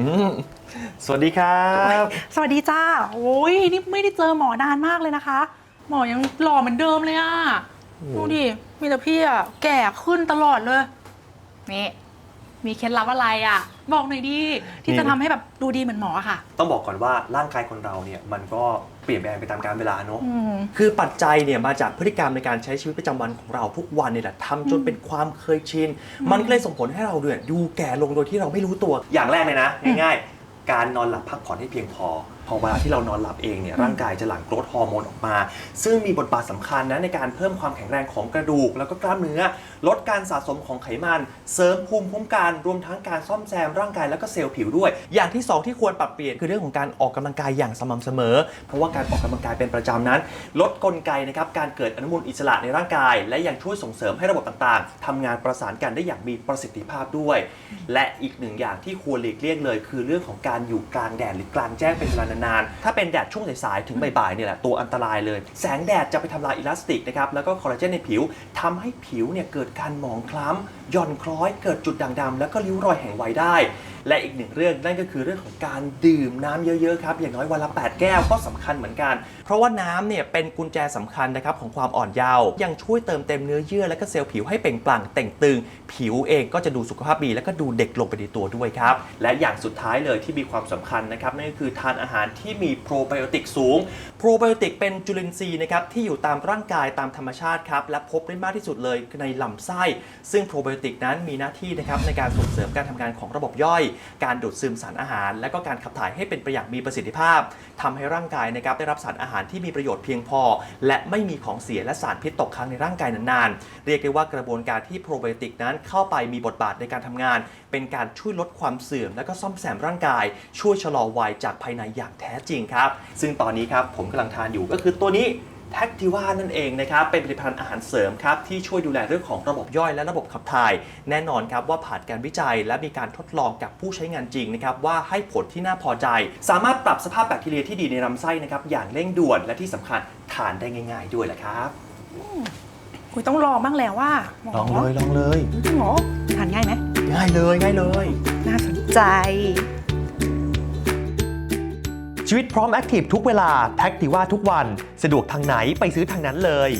อืมสวัสดีครับ สวัสดีจ้า โอ้ยนี่ไม่ได้เจอหมอนานมากเลยนะคะ หมอยังหล่อเหมือนเดิมเลยอะดูดิ มีแต่พี่อะแก่ขึ้นตลอดเลย นี่ มีเคล็ดลับอะไรอะบอกหน่อยดิที่จะทำให้แบบดูดีเหมือนหมออะค่ะ ต้องบอกก่อนว่าร่างกายคนเราเนี่ยมันก็เปลี่ยนแปลงไปตามกาลเวลาเนอะ อืม คือปัจจัยเนี่ยมาจากพฤติกรรมในการใช้ชีวิตประจำวันของเราทุกวันเนี่ยแหละทำจนเป็นความเคยชิน มันก็เลยส่งผลให้เราเนี่ยดูแก่ลงโดยที่เราไม่รู้ตัว อย่างแรกเลยนะ ง่ายๆ การนอนหลับพักผ่อนให้เพียงพอพอเวลาที่เรานอนหลับเองเนี่ยร่างกายจะหลั่งโกรทฮอร์โมนออกมา ซึ่งมีบทบาทสำคัญนะในการเพิ่มความแข็งแรงของกระดูก แล้วก็กล้ามเนื้อ ลดการสะสมของไขมัน เสริมภูมิคุ้มกันรวมทั้งการซ่อมแซมร่างกายแล้วก็เซลล์ผิวด้วย อย่างที่สองที่ควรปรับเปลี่ยนคือเรื่องของการออกกำลังกายอย่างสม่ำเสมอ เพราะว่าการออกกำลังกายเป็นประจำนั้น ลดกลไกนะครับการเกิดอนุมูลอิสระในร่างกาย และยังช่วยส่งเสริมให้ระบบต่างๆทำงานประสานกันได้อย่างมีประสิทธิภาพด้วย และอีกหนึ่งอย่างที่ควรหลีกเลี่ยงเลย คือเรื่องของการอยู่กลางแดดหรือกลางแจ้งเป็นเวลานานๆ ถ้าเป็นแดดช่วงสายๆ ถึงบ่ายๆเนี่ยแหละตัวอันตรายเลย แสงแดดจะไปทำลายอิลาสติกนะครับ แล้วก็คอลลาเจนในผิวทำให้ผิวเนี่ยเกิดการหมองคล้ำหย่อนคล้อย เกิดจุดด่างดำแล้วก็ริ้วรอยแห่งวัยได้ และอีกหนึ่งเรื่องนั่นก็คือเรื่องของการดื่มน้ำเยอะๆครับอย่างน้อยวันละ 8 แก้วก็สำคัญเหมือนกัน เพราะว่าน้ำเนี่ยเป็นกุญแจสำคัญนะครับของความอ่อนเยาว์ยังช่วยเติมเต็มเนื้อเยื่อและก็เซลล์ผิวให้เปล่งปลั่งแต่งตึง ผิวเองก็จะดูสุขภาพดีและก็ดูเด็กลงไปในตัวด้วยครับและอย่างสุดท้ายเลยที่มีความสำคัญนะครับนั่นก็คือทานอาหารที่มีโปรไบโอติกสูง โปรไบโอติกเป็นจุลินทรีย์นะครับที่อยู่ตามร่างกายตามธรรมชาติครับและพบได้มากที่สุดเลยในลำไส้ ซึ่งโปรไบโอติกนั้นมีหน้าที่นะครับในการส่งเสริมการทำงานของระบบย่อย การดูดซึมสารอาหาร และก็การขับถ่ายให้เป็นไปอย่างมีประสิทธิภาพทำให้ร่างกายนะครับได้รับสารอาหารที่มีประโยชน์เพียงพอ และไม่มีของเสียและสารพิษตกค้างในร่างกายนานๆ เรียกได้ว่ากระบวนการที่โปรไบโอติกนั้นเข้าไปมีบทบาทในการทำงาน เป็นการช่วยลดความเสื่อม และก็ซ่อมแซมร่างกาย ช่วยชะลอวัยจากภายในอย่างแท้จริงครับซึ่งตอนนี้ครับผมกำลังทานอยู่ก็คือตัวนี้แท็กติว่านั่นเองนะครับ เป็นผลิตภัณฑ์อาหารเสริมครับ ที่ช่วยดูแลเรื่องของระบบย่อยและระบบขับถ่าย แน่นอนครับว่าผ่านการวิจัยและมีการทดลองกับผู้ใช้งานจริงนะครับ ว่าให้ผลที่น่าพอใจ สามารถปรับสภาพแบคทีเรียที่ดีในลำไส้นะครับ อย่างเร่งด่วนและที่สำคัญทานได้ง่าย ๆ ด้วยแหละครับคุยต้องลองบ้างแล้วว่าหมอลองเลยลองเลยจริงเหรอทานง่ายไหมง่ายเลยง่ายเลย น่าสนใจ ชีวิตพร้อมแอคทีฟทุกเวลาแพ็กติว่าทุกวัน สะดวกทางไหนไปซื้อทางนั้นเลย